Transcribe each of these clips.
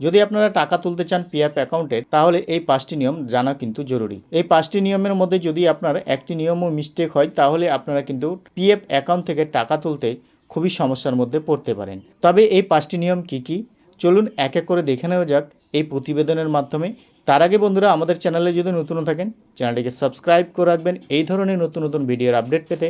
যদি আপনারা টাকা তুলতে চান পিএফ অ্যাকাউন্টে, তাহলে এই পাঁচটি নিয়ম জানা কিন্তু জরুরি। এই পাঁচটি নিয়মের মধ্যে যদি আপনার একটি নিয়মও মিস্টেক হয়, তাহলে আপনারা কিন্তু পিএফ অ্যাকাউন্ট থেকে টাকা তুলতে খুবই সমস্যার মধ্যে পড়তে পারেন। তবে এই পাঁচটি নিয়ম কি কি? চলুন এক এক করে দেখে নেওয়া যাক এই প্রতিবেদনের মাধ্যমে। তার আগে বন্ধুরা, আমাদের চ্যানেলে যদি নতুন থাকেন, চ্যানেলটিকে সাবস্ক্রাইব করে রাখবেন। এই ধরনের নতুন নতুন ভিডিওর আপডেট পেতে।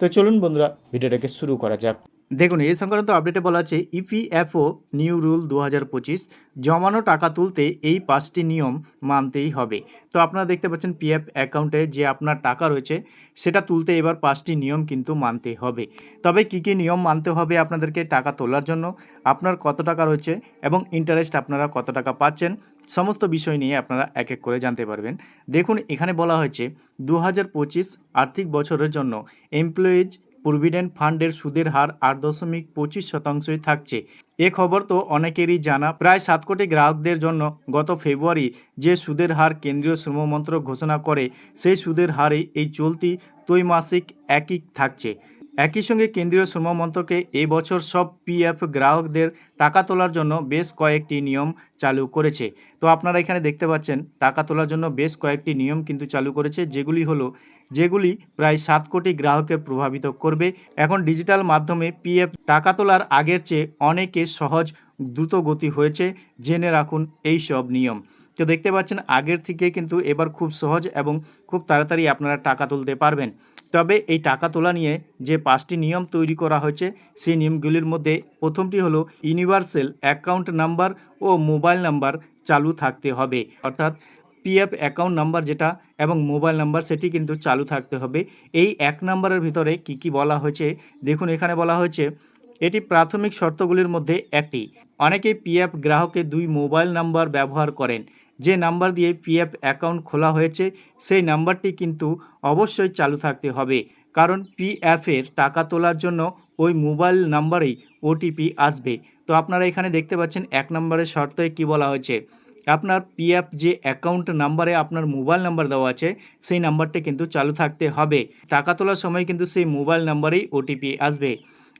তো চলুন বন্ধুরা, ভিডিওটাকে শুরু করা যাক। দেখুন, এই সংক্রান্ত আপডেটে বলা আছে ইপিএফও নিউ রুল দু হাজার পঁচিশ, জমানো টাকা তুলতে এই পাঁচটি নিয়ম মানতেই হবে। তো আপনারা দেখতে পাচ্ছেন পিএফ অ্যাকাউন্টে যে আপনার টাকা রয়েছে, সেটা তুলতে এবার পাঁচটি নিয়ম কিন্তু মানতে হবে। তবে কী কী নিয়ম মানতে হবে আপনাদেরকে টাকা তোলার জন্য, আপনার কত টাকা রয়েছে এবং ইন্টারেস্ট আপনারা কত টাকা পাচ্ছেন, সমস্ত বিষয় নিয়ে আপনারা এক এক করে জানতে পারবেন। দেখুন, এখানে বলা হয়েছে দু হাজার পঁচিশ আর্থিক বছরের জন্য এমপ্লয়িজ প্রভিডেন্ট ফান্ডের সুদের হার আট দশমিক পঁচিশ শতাংশই থাকছে। এ খবর তো অনেকেরই জানা। প্রায় সাত কোটি গ্রাহকদের জন্য গত ফেব্রুয়ারি যে সুদের হার কেন্দ্রীয় শ্রম মন্ত্রক ঘোষণা করে, সেই সুদের হারে এই চলতি ত্রৈমাসিক একই থাকছে। একই সঙ্গে কেন্দ্রীয় শ্রম মন্ত্রকে এই বছর সব পিএফ গ্রাহকদের টাকা তোলার জন্য বেশ কয়েকটি নিয়ম চালু করেছে। তো আপনারা এখানে দেখতে পাচ্ছেন, টাকা তোলার জন্য বেশ কয়েকটি নিয়ম কিন্তু চালু করেছে, যেগুলি হলো যেগুলি প্রায় সাত কোটি গ্রাহকের প্রভাবিত করবে। এখন ডিজিটাল মাধ্যমে পিএফ টাকা তোলার আগের চেয়ে অনেকে সহজ, দ্রুত গতি হয়েছে, জেনে রাখুন এই সব নিয়ম। তো দেখতে পাচ্ছেন, আগের থেকে কিন্তু এবার খুব সহজ এবং খুব তাড়াতাড়ি আপনারা টাকা তুলতে পারবেন। তবে এই টাকা তোলা নিয়ে যে পাঁচটি নিয়ম তৈরি করা হয়েছে, সেই নিয়মগুলির মধ্যে প্রথমটি হলো ইউনিভার্সাল অ্যাকাউন্ট নাম্বার ও মোবাইল নাম্বার চালু থাকতে হবে। অর্থাৎ পিএফ অ্যাকাউন্ট নাম্বার যেটা এবং মোবাইল নাম্বার সেটি কিন্তু চালু থাকতে হবে। এই এক নাম্বারের ভিতরে কি কি বলা হয়েছে? দেখুন, এখানে বলা হয়েছে, এটি প্রাথমিক শর্তগুলির মধ্যে একটি। অনেকেই পিএফ গ্রাহকে দুই মোবাইল নাম্বার ব্যবহার করেন। যে নাম্বার দিয়ে পিএফ অ্যাকাউন্ট খোলা হয়েছে, সেই নাম্বারটি কিন্তু অবশ্যই চালু থাকতে হবে। কারণ পিএফের টাকা তোলার জন্য ওই মোবাইল নাম্বারেই ওটিপি আসবে। তো আপনারা এখানে দেখতে পাচ্ছেন, এক নম্বরের শর্তে কি বলা হয়েছে? আপনার পিএফ যে অ্যাকাউন্ট নাম্বারে আপনার মোবাইল নাম্বার দেওয়া আছে, সেই নাম্বারটি কিন্তু চালু থাকতে হবে। টাকা তোলার সময় কিন্তু সেই মোবাইল নাম্বারেই ওটিপি আসবে।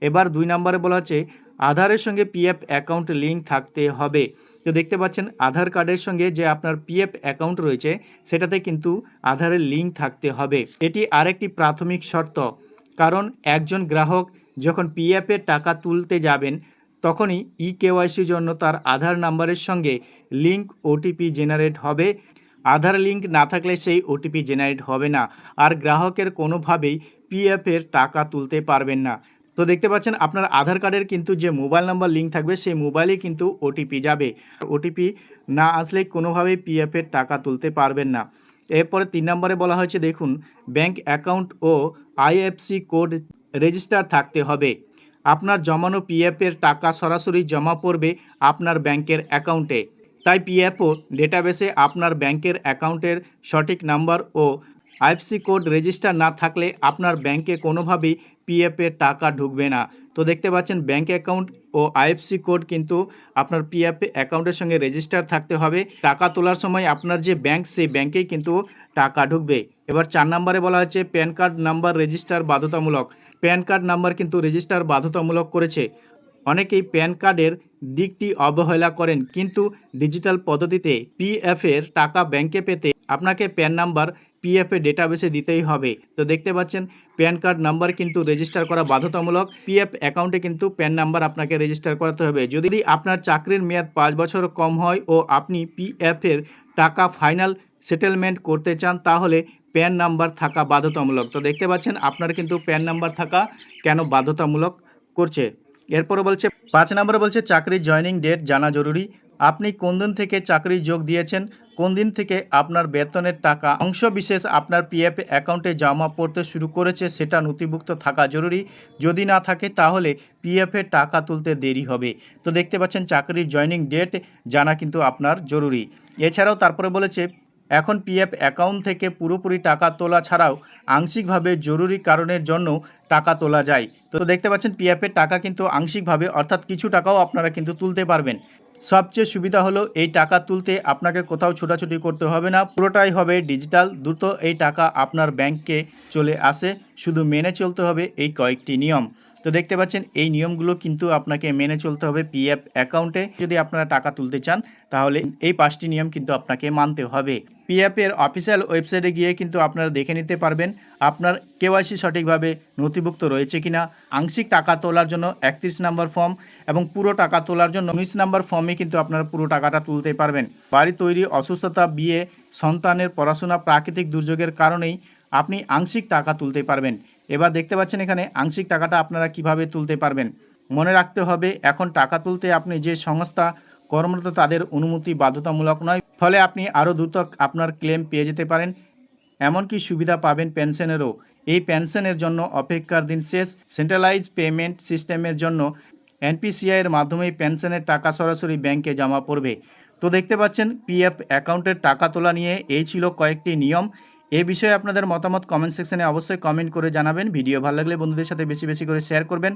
এবার দুই নম্বরে বলা হচ্ছে আধারের সঙ্গে পিএফ অ্যাকাউন্ট লিঙ্ক থাকতে হবে। তো দেখতে পাচ্ছেন, আধার কার্ডের সঙ্গে যে আপনার পিএফ অ্যাকাউন্ট রয়েছে, সেটাতে কিন্তু আধারের লিঙ্ক থাকতে হবে। এটি আরেকটি প্রাথমিক শর্ত। কারণ একজন গ্রাহক যখন পিএফের টাকা তুলতে যাবেন তখনই ই কেওয়াইসির জন্য তার আধার নাম্বারের সঙ্গে লিঙ্ক ওটিপি জেনারেট হবে। আধার লিঙ্ক না থাকলে সেই ওটিপি জেনারেট হবে না। আর গ্রাহকের কোনোভাবেই পিএফের টাকা তুলতে পারবেন না। তো দেখতে পাচ্ছেন, আপনার আধার কার্ডের কিন্তু যে মোবাইল নাম্বার লিঙ্ক থাকবে, সেই মোবাইলে কিন্তু ওটিপি যাবে। ওটিপি না আসলে কোনোভাবেই পিএফের টাকা তুলতে পারবেন না। এরপরে তিন নম্বরে বলা হয়েছে, দেখুন, ব্যাংক অ্যাকাউন্ট ও আইএফসি কোড রেজিস্টার থাকতে হবে। আপনার জমানো পিএফের টাকা সরাসরি জমা পড়বে আপনার ব্যাংকের অ্যাকাউন্টে। তাই পিএফও ডেটাবেসে আপনার ব্যাংকের অ্যাকাউন্টের সঠিক নাম্বার ও আইএফসি কোড রেজিস্টার না থাকলে আপনার ব্যাংকে কোনোভাবেই পিএফের টাকা ঢুকবে না। তো দেখতে পাচ্ছেন ব্যাংক অ্যাকাউন্ট ও আইএফসি কোড কিন্তু আপনার পিএফ অ্যাকাউন্টের সঙ্গে রেজিস্টার থাকতে হবে। টাকা তোলার সময় আপনার যে ব্যাংক, সেই ব্যাংকেই কিন্তু টাকা ঢুকবে। এবার চার নম্বরে বলা হচ্ছে প্যান কার্ড নাম্বার রেজিস্টার বাধ্যতামূলক। প্যান কার্ড নাম্বার কিন্তু রেজিস্টার বাধ্যতামূলক করেছে। অনেকেই প্যান কার্ডের দিকটি অবহেলা করেন, কিন্তু ডিজিটাল পদ্ধতিতে পিএফ এর টাকা ব্যাংকে পেতে আপনাকে প্যান নাম্বার পিএফ এর ডেটাবেসে দিতেই হবে। তো দেখতে পাচ্ছেন, প্যান কার্ড নাম্বার কিন্তু রেজিস্টার করা বাধ্যতামূলক পিএফ অ্যাকাউন্টে কিন্তু প্যান নাম্বার আপনাকে রেজিস্টার করাতে হবে। যদি আপনার চাকরির মেয়াদ পাঁচ বছর কম হয় ও আপনি পিএফ এর টাকা ফাইনাল সেটেলমেন্ট করতে চান, তাহলে প্যান নাম্বার থাকা বাধ্যতামূলক। তো দেখতে পাচ্ছেন, আপনার কিন্তু প্যান নাম্বার থাকা কেন বাধ্যতামূলক করছে? এরপরে বলছে, পাঁচ নম্বরে বলছে চাকরির জয়নিং ডেট জানা জরুরি। আপনি কোন দিন থেকে চাকরি যোগ দিয়েছেন? কোন দিন থেকে আপনার বেতনের টাকা? অংশ বিশেষ আপনার পিএফ অ্যাকাউন্টে জমা পড়তে শুরু করেছে, সেটা নথিভুক্ত থাকা জরুরি। যদি না থাকে, তাহলে পিএফের টাকা তুলতে দেরি হবে। তো দেখতে পাচ্ছেন চাকরির জয়নিং ডেট জানা কিন্তু আপনার জরুরি। এছাড়াও তারপরে বলেছে এখন পিএফ অ্যাকাউন্ট থেকে পুরোপুরি টাকা তোলা ছাড়াও আংশিকভাবে জরুরি কারণের জন্য টাকা তোলা যায়। তো দেখতে পাচ্ছেন, পিএফের টাকা কিন্তু আংশিকভাবে, অর্থাৎ কিছু টাকাও আপনারা কিন্তু তুলতে পারবেন। সবচেয়ে সুবিধা হলো, এই টাকা তুলতে আপনাকে কোথাও ছোটাছুটি করতে হবে না। পুরোটাই হবে ডিজিটাল, দ্রুত এই টাকা আপনার ব্যাংকে চলে আসে। শুধু মেনে চলতে হবে এই কয়েকটি নিয়ম। তো দেখতে পাচ্ছেন, এই নিয়মগুলো কিন্তু আপনাকে মেনে চলতে হবে পিএফ অ্যাকাউন্টে। যদি আপনারা টাকা তুলতে চান, তাহলে এই পাঁচটি নিয়ম কিন্তু আপনাকে মানতে হবে। পিএফ এর অফিসিয়াল ওয়েবসাইটে গিয়ে কিন্তু আপনারা দেখে নিতে পারবেন, আপনার কেওয়াইসি সঠিকভাবে নথিভুক্ত রয়েছে কিনা, আংশিক টাকা তোলার জন্য একত্রিশ নম্বর ফর্ম এবং পুরো টাকা তোলার জন্য উনিশ নম্বর ফর্মে কিন্তু আপনারা পুরো টাকাটা তুলতে পারবেন। বাড়ি তৈরি অসুস্থতা, বিয়ে, সন্তানের পড়াশোনা, প্রাকৃতিক দুর্যোগের কারণেই আপনি আংশিক টাকা তুলতে পারবেন। এবার দেখতে পাচ্ছেন এখানে আংশিক টাকাটা আপনারা কীভাবে তুলতে পারবেন। মনে রাখতে হবে, এখন টাকা তুলতে আপনি যে সংস্থা কর্মরত তাদের অনুমতি বাধ্যতামূলক নয়, ফলে আপনি আরও দ্রুত আপনার ক্লেম পেয়ে যেতে পারেন। এমনকি সুবিধা পাবেন পেনশনেরও। এই পেনশনের জন্য অপেক্ষার দিন শেষ। সেন্ট্রালাইজ পেমেন্ট সিস্টেমের জন্য এনপিসিআইয়ের মাধ্যমে পেনশনের টাকা সরাসরি ব্যাংকে জমা পড়বে। তো দেখতে পাচ্ছেন, পিএফ অ্যাকাউন্টের টাকা তোলা নিয়ে এই ছিল কয়েকটি নিয়ম। এ বিষয়ে আপনাদের মতামত কমেন্ট সেকশনে অবশ্যই কমেন্ট করে জানাবেন। ভিডিও ভালো লাগলে বন্ধুদের সাথে বেশি বেশি করে শেয়ার করবেন।